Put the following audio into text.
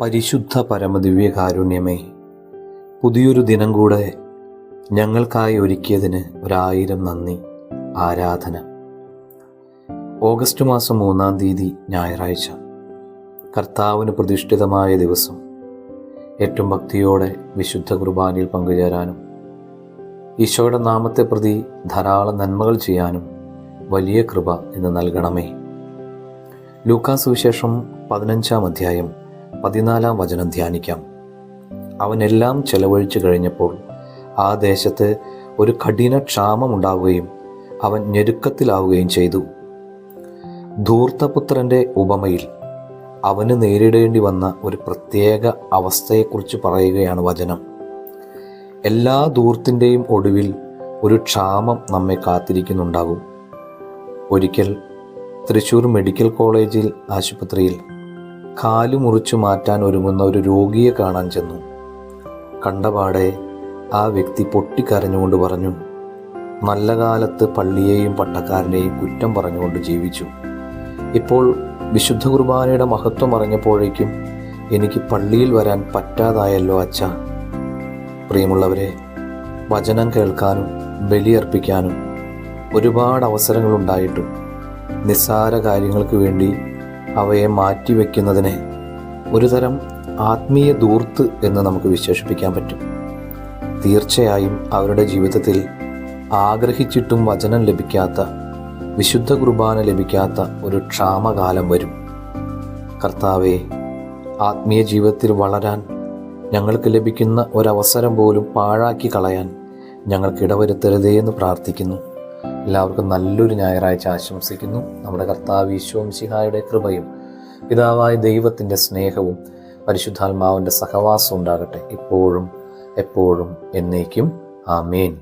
പരിശുദ്ധ പരമദിവ്യ കാരുണ്യമേ പുതിയൊരു ദിനം കൂടെ ഞങ്ങൾക്കായി ഒരുക്കിയതിന് ഒരായിരം നന്ദി ആരാധന. ഓഗസ്റ്റ് മാസം മൂന്നാം തീയതി ഞായറാഴ്ച. കർത്താവിന് പ്രതിഷ്ഠിതമായ ദിവസം. ഏറ്റവും ഭക്തിയോടെ വിശുദ്ധ കുർബാനയിൽ പങ്കുചേരാനും ഈശോയുടെ നാമത്തെ പ്രതി ധാരാളം നന്മകൾ ചെയ്യാനും വലിയ കൃപ ഇന്ന് നൽകണമേ. ലൂക്കാസ് സുവിശേഷം പതിനഞ്ചാം അധ്യായം പതിനാലാം വചനം ധ്യാനിക്കാം. അവനെല്ലാം ചെലവഴിച്ചു കഴിഞ്ഞപ്പോൾ ആ ദേശത്ത് ഒരു കഠിന ക്ഷാമമുണ്ടാവുകയും അവൻ ഞെരുക്കത്തിലാവുകയും ചെയ്തു. ധൂർത്തപുത്രന്റെ ഉപമയിൽ അവന് നേരിടേണ്ടി വന്ന ഒരു പ്രത്യേക അവസ്ഥയെക്കുറിച്ച് പറയുകയാണ് വചനം. എല്ലാ ധൂർത്തിന്റെയും ഒടുവിൽ ഒരു ക്ഷാമം നമ്മെ കാത്തിരിക്കുന്നുണ്ടാകും. ഒരിക്കൽ തൃശ്ശൂർ മെഡിക്കൽ കോളേജിൽ ആശുപത്രിയിൽ കാൽ മുറിച്ചു മാറ്റാൻ ഒരുങ്ങുന്ന ഒരു രോഗിയെ കാണാൻ ചെന്നു. കണ്ടപാടെ ആ വ്യക്തി പൊട്ടിക്കരഞ്ഞുകൊണ്ട് പറഞ്ഞു നല്ല കാലത്ത് പള്ളിയെയും പട്ടക്കാരനെയും കുറ്റം പറഞ്ഞുകൊണ്ട് ജീവിച്ചു. ഇപ്പോൾ വിശുദ്ധ കുർബാനയുടെ മഹത്വം അറിഞ്ഞപ്പോഴേക്കും എനിക്ക് പള്ളിയിൽ വരാൻ പറ്റാതായല്ലോ അച്ഛ. പ്രിയമുള്ളവരെ വചനം കേൾക്കാനും ബലിയർപ്പിക്കാനും ഒരുപാട് അവസരങ്ങളുണ്ടായിട്ടും നിസ്സാര കാര്യങ്ങൾക്ക് വേണ്ടി അവയെ മാറ്റിവെക്കുന്നതിനെ ഒരുതരം ആത്മീയ ദൂർത്ത് എന്ന് നമുക്ക് വിശേഷിപ്പിക്കാൻ പറ്റും. തീർച്ചയായും അവരുടെ ജീവിതത്തിൽ ആഗ്രഹിച്ചിട്ടും വചനം ലഭിക്കാത്ത വിശുദ്ധ കുർബാന ലഭിക്കാത്ത ഒരു ക്ഷാമകാലം വരും. കർത്താവെ ആത്മീയ ജീവിതത്തിൽ വളരാൻ ഞങ്ങൾക്ക് ലഭിക്കുന്ന ഒരവസരം പോലും പാഴാക്കി കളയാൻ ഞങ്ങൾക്ക് ഇടവരുത്തരുതേ എന്ന് പ്രാർത്ഥിക്കുന്നു. എല്ലാവർക്കും നല്ലൊരു ഞായറാഴ്ച ആശംസിക്കുന്നു. നമ്മുടെ കർത്താവ് ഈശോംശിഹായുടെ കൃപയും പിതാവായ ദൈവത്തിന്റെ സ്നേഹവും പരിശുദ്ധാത്മാവിന്റെ സഹവാസവും ഉണ്ടാകട്ടെ. ഇപ്പോഴും എപ്പോഴും എന്നേക്കും. ആമേൻ.